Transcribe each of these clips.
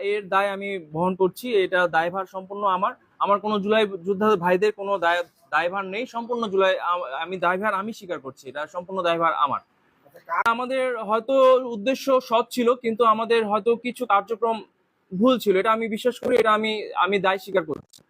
এর দায় আমি বহন করছি, এটা দায়ভার সম্পূর্ণ আমার। আমার কোনো জুলাই যোদ্ধা ভাইদের কোনো দায়, দায়ভার নেই, সম্পূর্ণ জুলাই, আম- দায়ভার আমি স্বীকার করছি, এটা সম্পূর্ণ দায়ভার আমার। আমাদের হয়তো উদ্দেশ্য সৎ ছিল, কিন্তু আমাদের হয়তো কিছু কার্যক্রম ভুল ছিল, এটা আমি বিশ্বাস করি, এটা আমি আমি দায় স্বীকার করছি।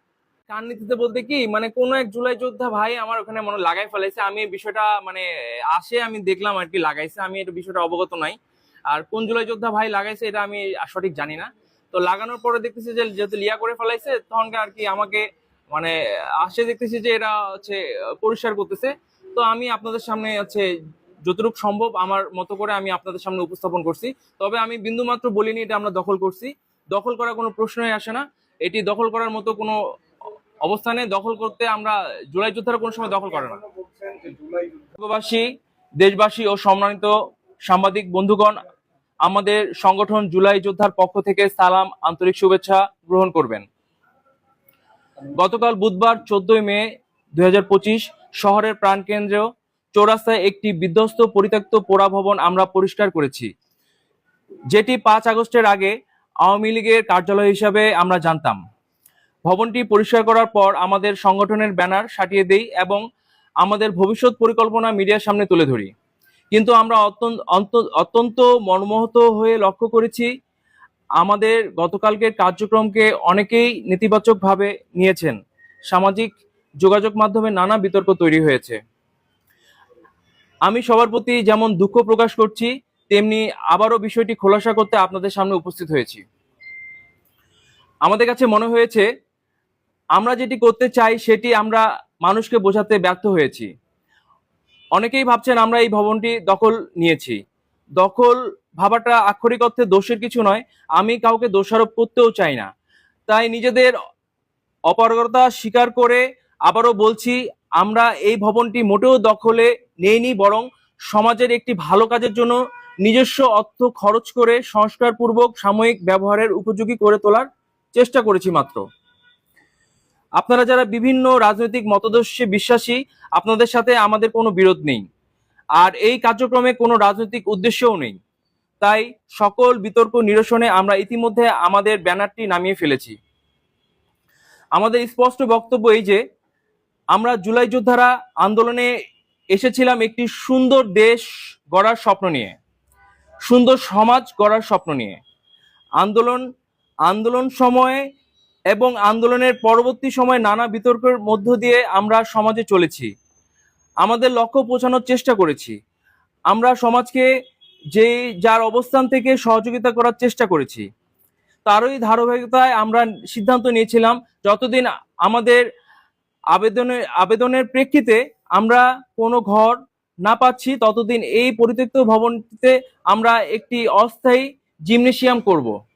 কার নীতিতে বলতে কি মানে কোনো এক জুলাই যোদ্ধা ভাই আমার ওখানে মনে লাগাই ফেলাইছে, আমি বিষয়টা মানে আসে আমি দেখলাম আর কি, লাগাইছে, আমি এটা বিষয়টা অবগত নাই। আর কোন জুলাই যোদ্ধা ভাই লাগাইছে, এটা আমি সঠিক জানি না। তো লাগানোর পরে দেখতেছি যে যেহেতু লিয়া করে ফেলাইছে তখন আর কি আমাকে মানে আসে দেখতেছি যে এরা হচ্ছে পরিষ্কার করতেছে। তো আমি আপনাদের সামনে হচ্ছে যতটুকু সম্ভব আমার মতো করে আমি আপনাদের সামনে উপস্থাপন করছি। তবে আমি বিন্দুমাত্র বলিনি এটা আমরা দখল করছি। দখল করার কোনো প্রশ্নই আসে না। এটি দখল করার মতো কোনো অবস্থানে দখল করতে আমরা জুলাই যোদ্ধারা কোনো সময় দখল করে না। দেশবাসী দেশবাসী ও সম্মানিত সাংবাদিক বন্ধুগণ আমাদের সংগঠন জুলাই যোদ্ধার পক্ষ থেকে সালাম, আন্তরিক শুভেচ্ছা গ্রহণ করবেন। গতকাল বুধবার চোদ্দই মে দু হাজার পঁচিশ শহরের প্রাণকেন্দ্র চৌরাস্তায় একটি বিধ্বস্ত পরিত্যক্ত পোড়া ভবন আমরা পরিষ্কার করেছি। যেটি পাঁচ আগস্টের আগে আওয়ামী লীগের কার্যালয় হিসাবে আমরা জানতাম। ভবনটি পরিষ্কার করার পর আমাদের সংগঠনের ব্যানার সাটিয়ে দেই এবং আমাদের ভবিষ্যৎ পরিকল্পনা মিডিয়ার সামনে তুলে ধরি। কিন্তু আমরা অত্যন্ত মর্মাহত হয়ে লক্ষ্য করেছি, আমাদের গতকালকের কার্যক্রমকে অনেকেই নেতিবাচকভাবে নিয়েছেন। সামাজিক যোগাযোগ মাধ্যমে নানা বিতর্ক তৈরি হয়েছে। আমি সবার প্রতি যেমন দুঃখ প্রকাশ করছি, তেমনি আবারও বিষয়টি খোলাসা করতে আপনাদের সামনে উপস্থিত হয়েছি। আমাদের কাছে মনে হয়েছে, আমরা যেটি করতে চাই, সেটি আমরা মানুষকে বোঝাতে ব্যর্থ হয়েছি। অনেকেই ভাবছেন আমরা এই ভবনটি দখল নিয়েছি। দখল ভাবাটা আক্ষরিক অর্থে দোষের কিছু নয়, আমি কাউকে দোষারোপ করতেও চাই না। তাই নিজেদের অপারগতা স্বীকার করে আবারও বলছি, আমরা এই ভবনটি মোটেও দখলে নেইনি, বরং সমাজের একটি ভালো কাজের জন্য নিজস্ব অর্থ খরচ করে সংস্কারপূর্বক সাময়িক ব্যবহারের উপযোগী করে তোলার চেষ্টা করেছি মাত্র। আপনারা যারা বিভিন্ন রাজনৈতিক মতদর্শে বিশ্বাসী, আপনাদের সাথে আমাদের কোনো বিরোধ নেই। আর এই কার্যক্রমে কোনো রাজনৈতিক উদ্দেশ্যও নেই। তাই সকল বিতর্ক নিরসনে আমরা ইতিমধ্যে আমাদের ব্যানারটি নামিয়ে ফেলেছি। আমাদের স্পষ্ট বক্তব্য এই যে, আমরা জুলাই যোদ্ধারা আন্দোলনে এসেছিলাম একটি সুন্দর দেশ গড়ার স্বপ্ন নিয়ে। সুন্দর সমাজ গড়ার স্বপ্ন নিয়ে। আন্দোলন আন্দোলন সময়ে এবং আন্দোলনের পরবর্তী সময়ে নানা বিতর্কের মধ্য দিয়ে আমরা সমাজে চলেছি। আমাদের লক্ষ্য পৌঁছানোর চেষ্টা করেছি। আমরা সমাজকে যে, যার অবস্থান থেকে সহযোগিতা করার চেষ্টা করেছি। তারই ধারাবাহিকতায় আমরা সিদ্ধান্ত নিয়েছিলাম, যতদিন আমাদের আবেদনের আবেদনের প্রেক্ষিতে আমরা কোনো ঘর না পাচ্ছি, ততদিন এই পরিত্যক্ত ভবনটিতে আমরা একটি অস্থায়ী জিমনেশিয়াম করব।